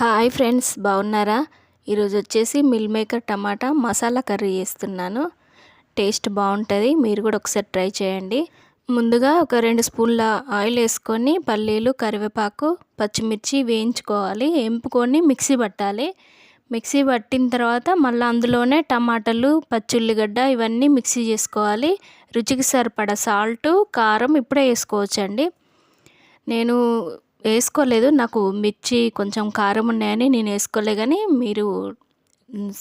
Hi friends బాగున్నారా? ఈరోజు వచ్చేసి meal maker tomato masala curry చేస్తున్నాను. టేస్ట్ బాగుంటుంది మీరు కూడా ఒకసారి ట్రై చేయండి. ముందుగా ఒక రెండు స్పూన్ల ఆయిల్ వేసుకొని పల్లీలు కరివేపాకు పచ్చిమిర్చి వేయించుకోవాలి. ఎంపుకొని మిక్సీ పట్టాలి. మిక్సీ పట్టిన తర్వాత మళ్ళీ అందులోనే టమాటాలు పచ్చుల్లిగడ్డ ఇవన్నీ మిక్సీ చేసుకోవాలి. రుచికి సరిపడా సాల్ట్ కారం ఇప్పుడే వేసుకోవచ్చండి. నేను వేసుకోలేదు. నాకు మిర్చి కొంచెం కారం ఉన్నాయని నేను వేసుకోలే కానీ మీరు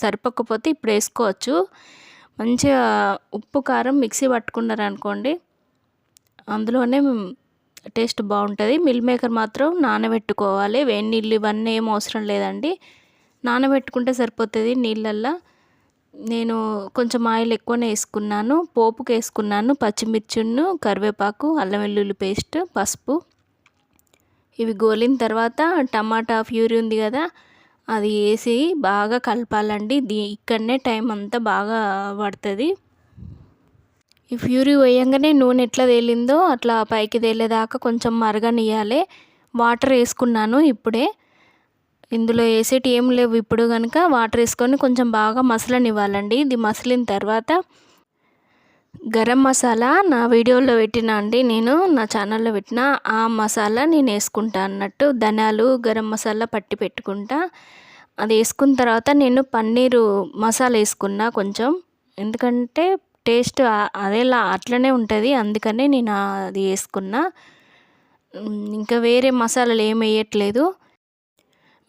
సరిపోకపోతే ఇప్పుడు వేసుకోవచ్చు. మంచిగా ఉప్పు కారం మిక్సీ పట్టుకున్నారు అనుకోండి అందులోనే టేస్ట్ బాగుంటుంది. మిల్ మేకర్ మాత్రం నానబెట్టుకోవాలి. వేడి నీళ్ళు ఇవన్నీ ఏం అవసరం లేదండి. నానబెట్టుకుంటే సరిపోతుంది నీళ్ళల్లో. నేను కొంచెం ఆయిల్ ఎక్కువనే వేసుకున్నాను. పోపుకి వేసుకున్నాను పచ్చిమిర్చిను కరివేపాకు అల్లం వెల్లుల్లి పేస్ట్ పసుపు. ఇవి గోలిన తర్వాత టమాటా ప్యూరీ ఉంది కదా అది వేసి బాగా కలపాలండి. దీ ఇక్కడనే టైం అంతా బాగా పడుతుంది. ఈ ప్యూరీ వేయంగానే నూనె ఎట్లా తేలిందో అట్లా పైకి తేలేదాకా కొంచెం మరగనియాలి వాటర్ వేసుకున్నాను ఇప్పుడే. ఇందులో వేసేటి ఏం లేవు ఇప్పుడు కనుక వాటర్ వేసుకొని కొంచెం బాగా మసలనివ్వాలండి. ఇది మసిలిన తర్వాత గరం మసాలా నా వీడియోలో పెట్టిన అండి నేను నా ఛానల్లో పెట్టిన ఆ మసాలా నేను వేసుకుంటా అన్నట్టు ధనియాలు గరం మసాలా పట్టి పెట్టుకుంటా. అది వేసుకున్న తర్వాత నేను పన్నీరు మసాలా వేసుకున్నా కొంచెం. ఎందుకంటే టేస్ట్ అదేలా అట్లనే ఉంటుంది అందుకనే నేను అది వేసుకున్నా. ఇంకా వేరే మసాలాలు ఏం వేయట్లేదు.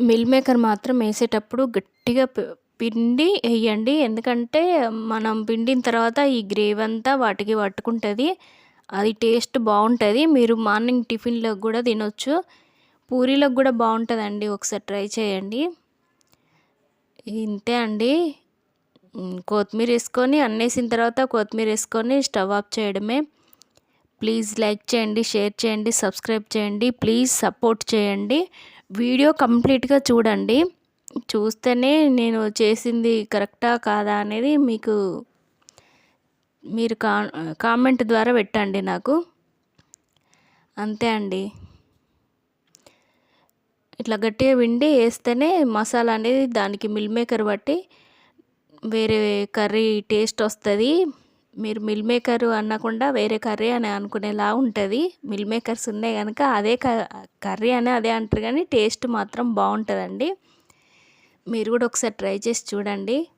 మిల్ మేకర్ మాత్రం వేసేటప్పుడు గట్టిగా పిండి వేయండి ఎందుకంటే మనం పిండిన తర్వాత ఈ గ్రేవ్ అంతా వాటికి పట్టుకుంటుంది. అది టేస్ట్ బాగుంటుంది. మీరు మార్నింగ్ టిఫిన్లో కూడా తినొచ్చు. పూరీలకు కూడా బాగుంటుందండి. ఒకసారి ట్రై చేయండి. ఇంతే అండి. కొత్తిమీర వేసుకొని అన్నేసిన తర్వాత కొత్తిమీర వేసుకొని స్టవ్ ఆఫ్ చేయడమే. ప్లీజ్ లైక్ చేయండి షేర్ చేయండి సబ్స్క్రైబ్ చేయండి. ప్లీజ్ సపోర్ట్ చేయండి. వీడియో కంప్లీట్గా చూడండి. చూస్తేనే నేను చేసింది కరెక్టా కాదా అనేది మీకు మీరు కా కామెంట్ ద్వారా పెట్టండి నాకు. అంతే అండి. ఇట్లా గట్టిగా పిండి వేస్తేనే మసాలా అనేది దానికి మిల్ మేకర్ బట్టి వేరే కర్రీ టేస్ట్ వస్తుంది. మీరు మిల్ మేకర్ అనకుండా వేరే కర్రీ అని అనుకునేలా ఉంటుంది. మిల్ మేకర్స్ ఉన్నాయి కనుక అదే కర్రీ అని అదే అంటారు కానీ టేస్ట్ మాత్రం బాగుంటుందండి. మీరు కూడా ఒకసారి ట్రై చేసి చూడండి.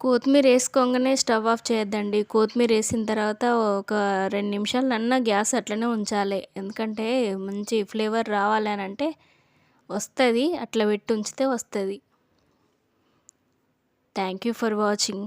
కొత్తిమీర వేసుకోగానే స్టవ్ ఆఫ్ చేయొద్దండి. కొత్తిమీర వేసిన తర్వాత ఒక రెండు నిమిషాలు అన్న గ్యాస్ అట్లనే ఉంచాలి. ఎందుకంటే మంచి ఫ్లేవర్ రావాలి అని అంటే వస్తుంది. అట్లా పెట్టి ఉంచితే వస్తుంది. Thank you for watching.